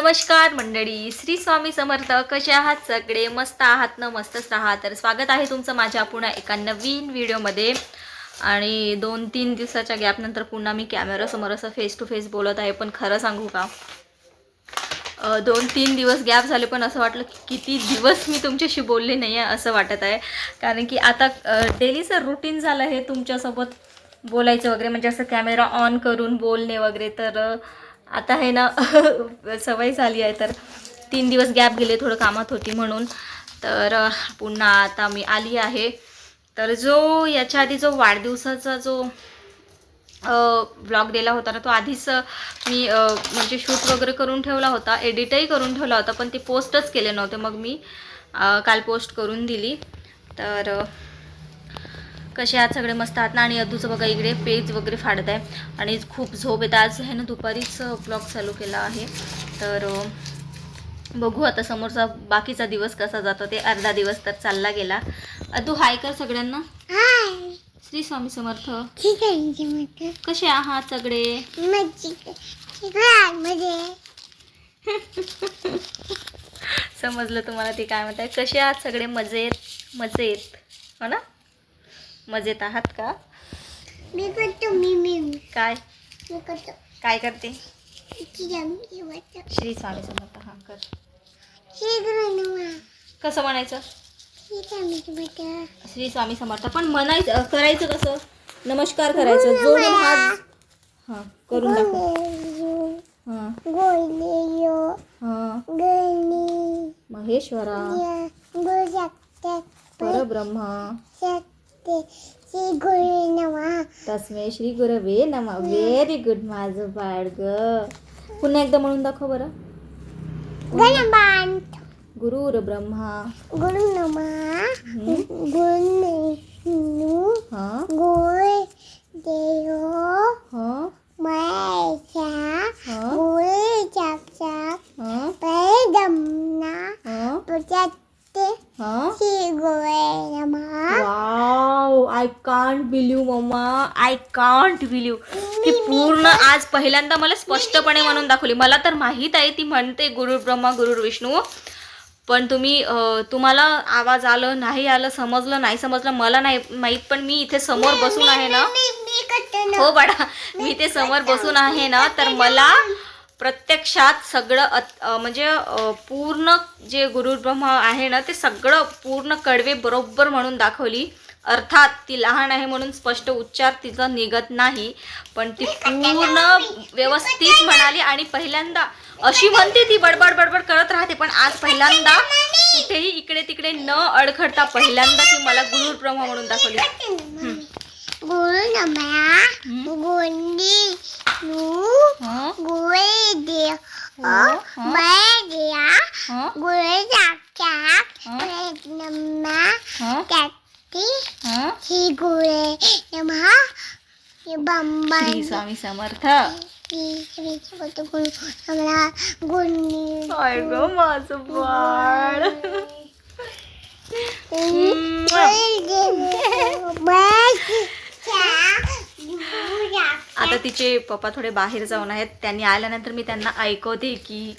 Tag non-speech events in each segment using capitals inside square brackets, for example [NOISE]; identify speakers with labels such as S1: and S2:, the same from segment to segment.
S1: नमस्कार मंडळी. श्री स्वामी समर्थ कसे आहात सगळे? मस्त आहात ना? मस्तच राहा तर स्वागत आहे तुमचं माझ्या पुन्हा एका नवीन व्हिडिओमध्ये. आणि दोन तीन दिवसाच्या गॅपनंतर पुन्हा मी कॅमेरासमोर असं फेस टू फेस बोलत आहे पण खरं सांगू का? दोन तीन दिवस गॅप झाले पण असं वाटलं की किती दिवस मी तुमच्याशी बोलले नाही आहे असं वाटत आहे. कारण की आता डेलीचं रुटीन झालं हे तुमच्यासोबत बोलायचं वगैरे म्हणजे असं कॅमेरा ऑन करून बोलणे वगैरे तर आता आहे ना [LAUGHS] सवय झाली आहे तर तीन दिवस गॅप गेले थोडं कामात होती म्हणून. तर पुन्हा आता मी आली आहे. तर जो याच्या आधी जो वाढदिवसाचा जो ब्लॉग दिला होता ना तो आधीच मी म्हणजे शूट वगैरे करून ठेवला होता. एडिटही करून ठेवला होता पण ते पोस्टच केले नव्हते. मग मी काल पोस्ट करून दिली. तर कसे आहात सगळे मस्त आहात ना? आणि अदूचं बघा इकडे पेज वगैरे फाडत आहे आणि खूप झोप येतं. आज आहे ना दुपारीच ब्लॉग चालू केला आहे. तर बघू आता समोरचा बाकीचा दिवस कसा जातो. ते अर्धा दिवस तर चालला गेला. अदू हाय कर सगळ्यांना. श्री स्वामी समर्थ. कसे आहात सगळे? [LAUGHS] समजलं तुम्हाला ते काय म्हणताय? कसे आहात सगळे? मजेत? मजेत. हो ना? मजेत आहात का?
S2: मी करतो मी मी मी.
S1: काय?
S2: करतो.
S1: काय करते?
S2: मी
S1: श्री स्वामी समर्थ हा कर. कसं म्हणायचं?
S2: मी
S1: श्री स्वामी समर्थ पण म्हणायचं करायचं कसं? नमस्कार करायचं. जोडून हात हां करून दाखव. हां. हां. महेश्वरा. परब्रह्म.
S2: गुरु
S1: तस्मे श्री गुरवे नमा. व्हेरी गुड माझं बाळ ग. पुन्हा एकदा म्हणून दाखव बरं. गुरुर ब्रह्मा.
S2: गुरु नमा. गुरु
S1: हां?
S2: गोळ देव.
S1: हां?
S2: मायच्या
S1: हां?
S2: गोळ चापचाप
S1: हां?
S2: पैदमना
S1: हां? हां? Wow I can't believe mama. I can't believe ती पूर्ण आज पहिल्यांदा मला स्पष्टपणे म्हणून दाखवली. मला तर माहीत आहे ती म्हणते गुरु ब्रह्मा गुरु विष्णू. पण तुम्ही तुम्हाला आवाज आलं नाही आलं समजलं नाही समजलं मला नाही माहीत पण मी इथे समोर बसून आहे ना? हो बाळा मी ते समोर बसून आहे ना तर मला प्रत्यक्षात सगळं अत- म्हणजे पूर्ण जे गुरु ब्रह्मा आहे ना ते सगळं पूर्ण कडवे बरोबर म्हणून दाखवली. अर्थात ती लहान आहे म्हणून स्पष्ट उच्चार तिचा निघत नाही. पण ती पूर्ण व्यवस्थित म्हणाली आणि पहिल्यांदा अशी म्हणते ती बडबड बडबड करत राहते. पण आज पहिल्यांदा कुठेही इकडे तिकडे न अडखडता पहिल्यांदा ती मला गुरु ब्रह्मा म्हणून दाखवली.
S2: गुरु नमा गोंडी नु
S1: हं?
S2: गोळे देव
S1: हं? हं?
S2: माय दिया
S1: हं?
S2: गोळे चापचाप
S1: हं?
S2: पैदमना
S1: हं?
S2: त्याती
S1: हं?
S2: श्री गोळे नमा बंबा
S1: श्री स्वामी समर्थ. काय ग माझं बाळ. आता तिचे पप्पा थोडे बाहेर जाऊन आहेत. त्यांनी आल्यानंतर मी त्यांना ऐकवते की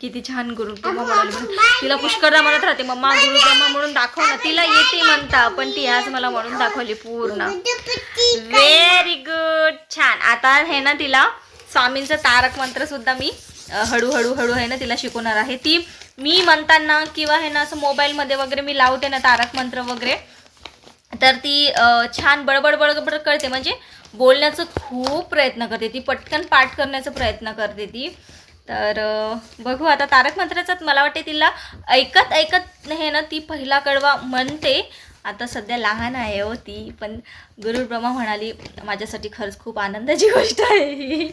S1: किती छान गुरुब्रह्मा म्हणाली. म्हणून तिला पुष्करदा म्हणत राहते मम्मा गुरुब्रह्मा म्हणून दाखव ना. तिला येते म्हणता पण ती आज मला म्हणून दाखवली पूर्ण. व्हेरी आता हे ना तिला स्वामींचं तारक मंत्र सुद्धा मी हळूहळू हळू आहे ना तिला शिकवणार आहे. ती मी म्हणताना किंवा हे ना असं मोबाईलमध्ये वगैरे मी लावते ना तारक मंत्र वगैरे तर ती छान बडबड बडबड करते. म्हणजे बोलण्याचं खूप प्रयत्न करते. ती पटकन पाठ करण्याचा प्रयत्न करते ती. तर बघू आता तारक मंत्राचाच मला वाटते तिला ऐकत ऐकत हे ना ती पहिला कडवा म्हणते. आता सध्या लहान आहे हो ती पण गुरुब्रह्मा म्हणाली माझ्यासाठी खरंच खूप आनंदाची [LAUGHS] गोष्ट आहे ही.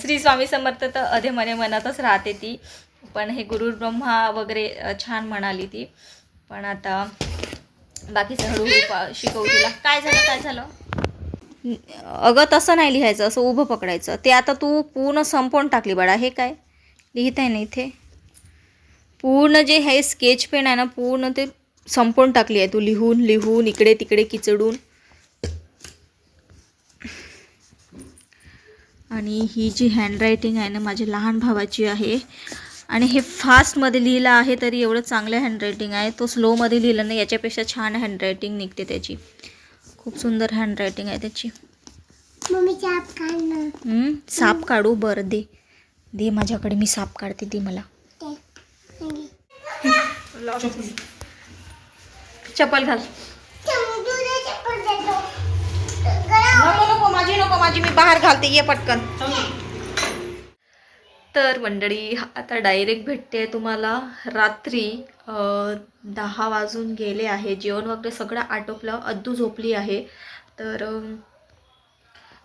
S1: श्री स्वामी समर्थ तर अधे मने मनातच राहते ती पण हे गुरु ब्रह्मा वगैरे छान म्हणाली ती. पण आता बाकीचं हळूहळू शिकवू तिला. काय झालं काय झालं? अगं तसं नाही लिहायचं असं उभं पकडायचं. ते आता तू पूर्ण संपवून टाकली बाळा हे काय? लिहित आहे ना इथे? पूर्ण जे हे स्केच पेन आहे ना पूर्ण ते संपवून टाकली आहे तू लिहून लिहून इकडे तिकडे किचडून. आणि ही जी हँडरायटिंग आहे ना माझ्या लहान भावाची आहे. आणि हे फास्टमध्ये लिहिलं आहे तरी एवढं चांगलं हँडरायटिंग आहे. तो स्लोमध्ये लिहिलं ना याच्यापेक्षा छान हँडरायटिंग निघते त्याची. खूप सुंदर हँडरायटिंग आहे त्याची. साप काढू बरं दे. दे माझ्याकडे मी साप काढते दे मला. चप्पल घाल. नको नको माझी नको माझी मी बाहेर घालते ये पटकन. तर मंडळी आता डायरेक्ट भेटते तुम्हाला रात्री दहा वाजून गेले आहे. जेवण वगैरे सगळं आटोपलं अद्दू झोपली आहे. तर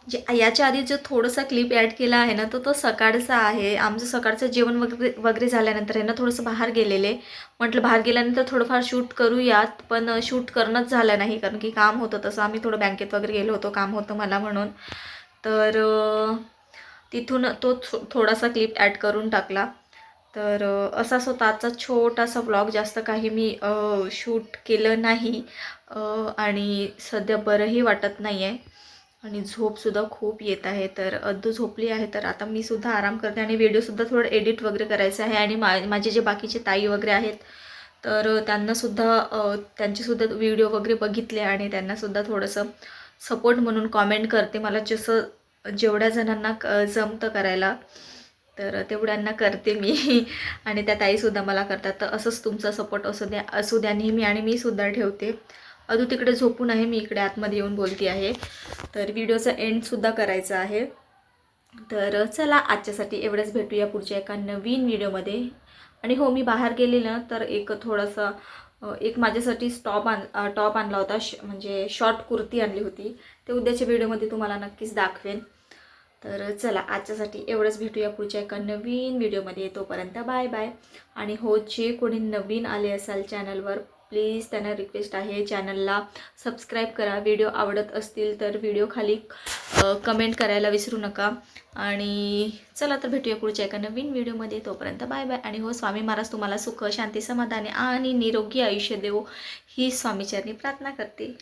S1: जे याच्या आधी जो थोडंसं क्लिप ॲड केला आहे ना तो तो सकाळचा आहे. आमचं सकाळचं जेवण वगैरे वगैरे झाल्यानंतर आहे ना थोडंसं बाहेर गेलेले. म्हटलं बाहेर गेल्यानंतर थोडंफार शूट करूयात पण शूट करणंच झालं नाही कारण की काम होतं तसं. आम्ही थोडं बँकेत वगैरे गेलो होतो काम होतं मला म्हणून. तर तिथून तो थो थोडासा क्लिप ॲड करून टाकला. तर असाच होता आजचा छोटासा ब्लॉग जास्त काही मी शूट केलं नाही. आणि सध्या बरंही वाटत नाही आहे आणि झोपसुद्धा खूप येत आहे. तर अद्दू झोपली आहे तर आता मी सुद्धा आराम करते आणि व्हिडिओसुद्धा थोडं एडिट वगैरे करायचं आहे आणि मा माझे जे बाकीचे ताई वगैरे आहेत तर त्यांनासुद्धा त्यांचेसुद्धा व्हिडिओ वगैरे बघितले आणि त्यांनासुद्धा थोडंसं सपोर्ट म्हणून कॉमेंट करते. मला जसं जेवढ्या जणांना क जमतं करायला तर तेवढ्यांना करते मी. [LAUGHS] आणि त्या ताईसुद्धा मला करतात. तर असंच तुमचा सपोर्ट असू द्या असू द्या नेहमी आणि मी सुद्धा ठेवते. अजून तिकडे झोपून आहे मी इकडे आतमध्ये येऊन बोलते आहे. तर व्हिडिओचा एंडसुद्धा करायचा आहे. तर चला आजच्यासाठी एवढंच भेटूया पुढच्या एका नवीन व्हिडिओमध्ये. आणि हो मी बाहेर गेले ना तर एक थोडासा एक माझ्यासाठी स्टॉप आण टॉप आणला होता श म्हणजे शॉर्ट कुर्ती आणली होती. ते उद्याच्या व्हिडिओमध्ये तुम्हाला नक्कीच दाखवेन. तर चला आजच्यासाठी एवढंच भेटूया पुढच्या एका नवीन व्हिडिओमध्ये. तोपर्यंत बाय बाय. आणि हो जे कोणी नवीन आले असाल चॅनलवर प्लीज त्यांना रिक्वेस्ट आहे चॅनलला सबस्क्राईब करा. व्हिडिओ आवडत असतील तर व्हिडिओ खाली कमेंट करायला विसरू नका. आणि चला तर भेटूया पुढच्या एका नवीन व्हिडिओमध्ये. तोपर्यंत बाय बाय. आणि हो स्वामी महाराज तुम्हाला सुख शांती समाधानी आणि निरोगी आयुष्य देवो. ही स्वामीचरणी प्रार्थना करते.